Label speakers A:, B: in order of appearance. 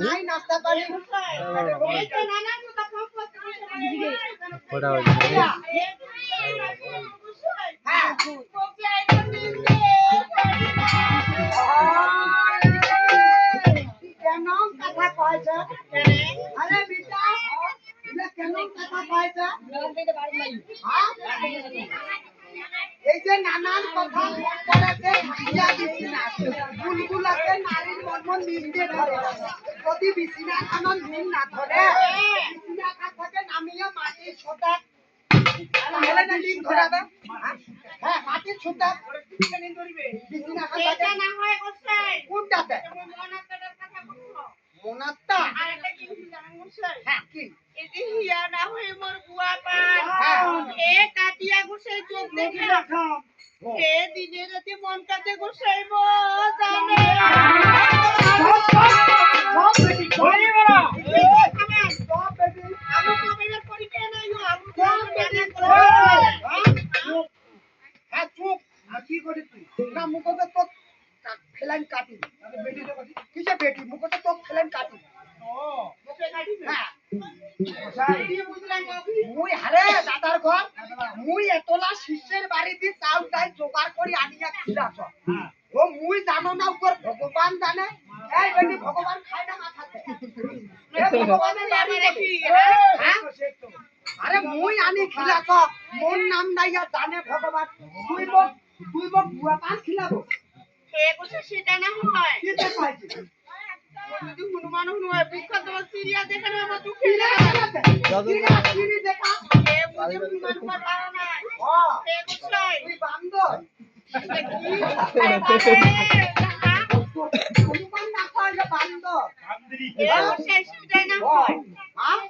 A: নাই নাস্তা পানি
B: ওটা
A: হ্যাঁ কয়েছে আরে বিটা কেন কথা হ্যাঁ? এই যে নানান কথা মর্ম নিন্দে ধরে যদি বিছিনা খানন নীল না ধরে বিছিনা খান থেকে নামিয়ে মাটির ছোটা তাহলে না নীল ধরাবে হ্যাঁ মাটির ছোটা বিছিনা খান থেকে কোনটাতে মোনাত্তা হ্যাঁ কি
C: মন জানে।
A: কাটি বেটি মুখতে মুই এতলা শিষ্যের বাড়িতে চাউল ডাল জোগাড় করি আনিয়া খিলাছ ও, মুই জানো না উপর ভগবান জানে? হ্যাঁ? আরে মুই আনি খিলাছ মোর নাম নাইয়া জানে ভগবান। তুই মোক তুই মোক বুয়া পান খিলাবো।
C: সেটা না হয়।
A: কি তে পাইছি
C: যদি হনুমান হনুমান বিখ্যাত তোমার সিরিয়া দেখানো আমার দুঃখে
A: দেখা
C: এ বুঝে হনুমান পারো নাই
A: তুই বান্দর। Yeah.
C: Oh, she's doing that. Huh?